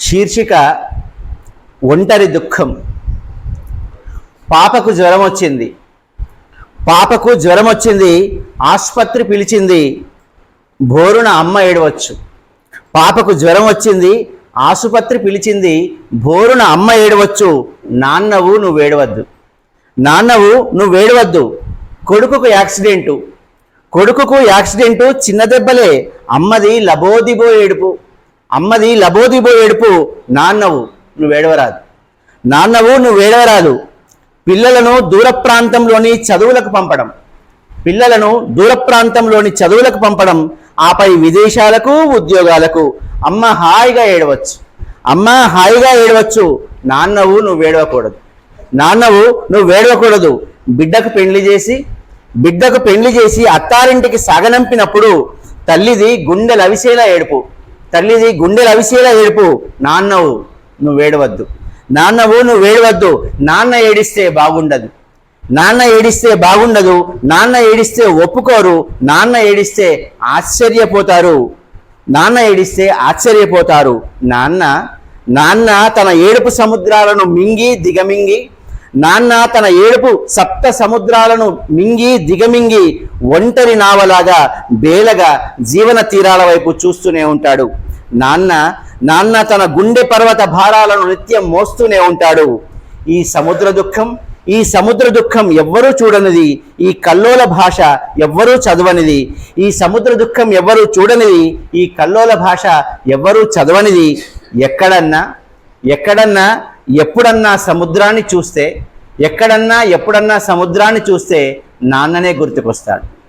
శీర్షిక ఒంటరి దుఃఖం. పాపకు జ్వరం వచ్చింది. పాపకు జ్వరం వచ్చింది ఆసుపత్రి పిలిచింది బోరున అమ్మ ఏడవచ్చు. పాపకు జ్వరం వచ్చింది ఆసుపత్రి పిలిచింది బోరున అమ్మ ఏడవచ్చు. నాన్నవు నువ్వు వేడవద్దు నాన్నవు నువ్వు వేడవద్దు కొడుకుకు యాక్సిడెంటు. కొడుకుకు యాక్సిడెంటు చిన్న దెబ్బలే. అమ్మది లబోదిబో ఏడుపు. అమ్మది లబోదిబో ఏడుపు నాన్నవు నువ్వు ఏడవరాదు. నాన్నవు నువ్వు ఏడవరాదు. పిల్లలను దూర ప్రాంతంలోని చదువులకు పంపడం. పిల్లలను దూర ప్రాంతంలోని చదువులకు పంపడం ఆపై విదేశాలకు ఉద్యోగాలకు. అమ్మ హాయిగా ఏడవచ్చు. అమ్మ హాయిగా ఏడవచ్చు. నాన్నవు నువ్వు ఏడవకూడదు. నాన్నవు నువ్వు ఏడవకూడదు. బిడ్డకు పెళ్ళి చేసి బిడ్డకు పెళ్ళి చేసి అత్తారింటికి సాగనంపినప్పుడు తల్లిది గుండెలవిసేలా ఏడుపు. తల్లిది గుండెలు అవిసేలా ఏడుపు నాన్నవు నువ్వు ఏడవద్దు. నాన్నవు నువ్వు ఏడవద్దు నాన్న ఏడిస్తే బాగుండదు. నాన్న ఏడిస్తే బాగుండదు నాన్న ఏడిస్తే ఒప్పుకోరు నాన్న ఏడిస్తే ఆశ్చర్యపోతారు. నాన్న ఏడిస్తే ఆశ్చర్యపోతారు. నాన్న నాన్న తన ఏడుపు సముద్రాలను మింగి దిగమింగి నాన్న తన ఏడుపు సప్త సముద్రాలను మింగి దిగమింగి ఒంటరి నావలాగా బేలగా జీవన తీరాల వైపు చూస్తూనే ఉంటాడు. నాన్న నాన్న తన గుండె పర్వత భారాలను నిత్యం మోస్తూనే ఉంటాడు. ఈ సముద్ర దుఃఖం ఈ సముద్ర దుఃఖం ఎవ్వరూ చూడనిది. ఈ కల్లోల భాష ఎవ్వరూ చదవనిది. ఈ సముద్ర దుఃఖం ఎవ్వరూ చూడనిది. ఈ కల్లోల భాష ఎవ్వరూ చదవనిది. ఎక్కడన్నా ఎక్కడన్నా ఎప్పుడన్నా సముద్రాన్ని చూస్తే ఎక్కడన్నా ఎప్పుడన్నా సముద్రాన్ని చూస్తే నాన్ననే గుర్తుకొస్తాడు.